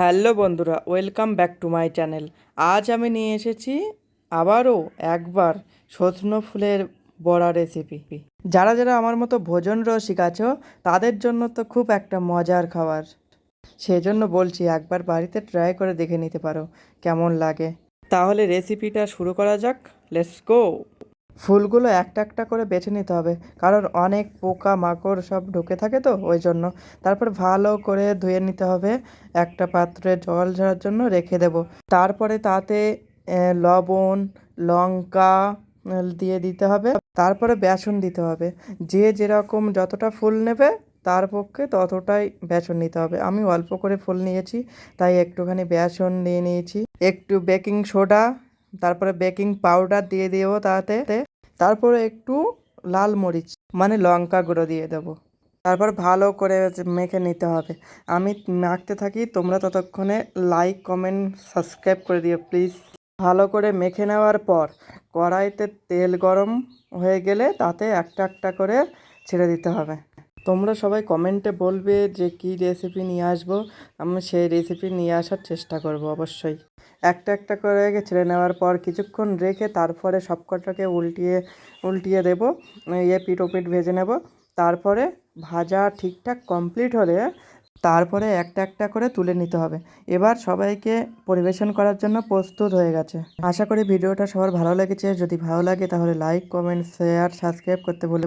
Hello বন্ধুরা, welcome back to my channel. আজ আমি নিয়ে এসেছি আবারও একবার সজনো ফুলের বড়া রেসিপি যারা যারা আমার মতো ভোজন রসিক আছো, তাদের জন্য তো খুব একটা মজার খাবার। সেজন্য বলছি একবার বাড়িতে ট্রাই করে দেখে নিতে পারো, কেমন লাগে। তাহলে রেসিপিটা শুরু করা যাক। লেটস গো ফুলগুলো একটা একটা করে বেছে নিতে হবে। কারণ অনেক পোকা মাকড় সব ঢুকে থাকে তো, ওই জন্য। তারপর ভালো করে ধুয়ে নিতে হবে। একটা পাত্রে জল ঝরার জন্য রেখে দেব। তারপরে তাতে লবণ, লঙ্কা দিয়ে দিতে হবে। তারপরে বেসন দিতে হবে। যে যেরকম যতটা ফুল নেবে, তার পক্ষে ততটাই বেসন নিতে হবে। আমি অল্প করে ফুল নিয়েছি, তাই একটুখানি বেসন নিয়ে নিয়েছি। একটু বেকিং সোডা তারপরে বেকিং পাউডার দিয়ে দেবো তাতে। তারপরে একটু লাল মরিচ মানে লঙ্কা গুঁড়ো দিয়ে দেবো। তারপর ভালো করে মেখে নিতে হবে। আমি মাখতে থাকি, তোমরা ততক্ষণে লাইক কমেন্ট সাবস্ক্রাইব করে দিও প্লিজ ভালো করে মেখে নেওয়ার পর কড়াইতে তেল গরম হয়ে গেলে তাতে একটা একটা করে ছেড়ে দিতে হবে। তোমরা সবাই কমেন্টে বলবে যে কী রেসিপি নিয়ে আসব। আমি সেই রেসিপি নিয়ে আসার চেষ্টা করব অবশ্যই। একটা একটা করে ছেড়ে নেওয়ার পর কিছুক্ষণ রেখে তারপরে সবকটাকে উল্টিয়ে উল্টিয়ে দেবো ইয়ে ওপিঠ ভেজে নেব। তারপরে ভাজা ঠিকঠাক কমপ্লিট হলে তারপরে একটা একটা করে তুলে নিতে হবে। এবার সবাইকে পরিবেশন করার জন্য প্রস্তুত হয়ে গেছে। আশা করি ভিডিওটা সবার ভালো লেগেছে। যদি ভালো লাগে তাহলে লাইক কমেন্ট শেয়ার সাবস্ক্রাইব করতে ভুলে